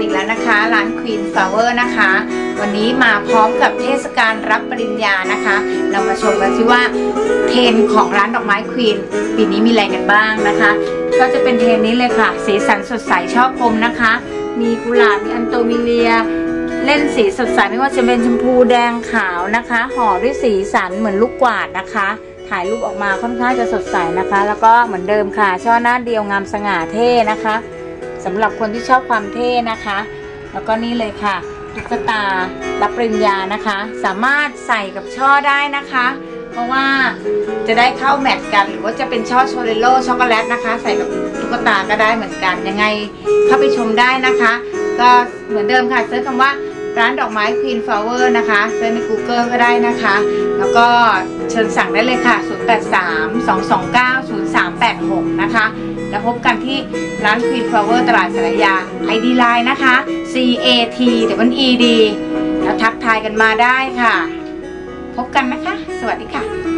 อีกแล้วนะคะ ร้านควีนเฟอร์นะคะ วันนี้มาพร้อมกับเทศกาลรับปริญญานะคะ เรามาชมกันซิว่าเทรนของร้านดอกไม้ควีนปีนี้มีอะไรกันบ้างนะคะ ก็จะเป็นเทรนนี้เลยค่ะ สีสันสดใสชอบคมนะคะ มีกุหลาบมีอันโตมิเลีย เล่นสีสดใสไม่ว่าจะเป็นชมพูแดงขาวนะคะ ห่อด้วยสีสันเหมือนลูกกวาดนะคะถ่ายรูปออกมาค่อนข้างจะสดใสนะคะ แล้วก็เหมือนเดิมค่ะ ช่อหน้าเดียวงามสง่าเท่นะคะ สำหรับคนที่ชอบความเท่นะคะ แล้วก็นี่เลยค่ะตุ๊กตารับปริญญานะคะ สามารถใส่กับช่อได้นะคะ เพราะว่าจะได้เข้าแมทกัน หรือว่าจะเป็นช่อโชเรโลช็อกโกแลตนะคะ ใส่กับตุ๊กตาก็ได้เหมือนกันยังไงเข้าไปชมได้นะคะ ก็เหมือนเดิมค่ะเซิร์ชคำว่าร้านดอกไม้ Queen Flower นะคะเซิร์ชใน Google ก็ได้นะคะ แล้วก็เชิญสั่งได้เลยค่ะ 083 229 086 นะคะ แล้วพบกันที่ร้าน Queen Flower ตลาดสารยา ID Line นะคะ C A T W E D แล้วทักทายกันมาได้ค่ะ พบกันนะคะ สวัสดีค่ะ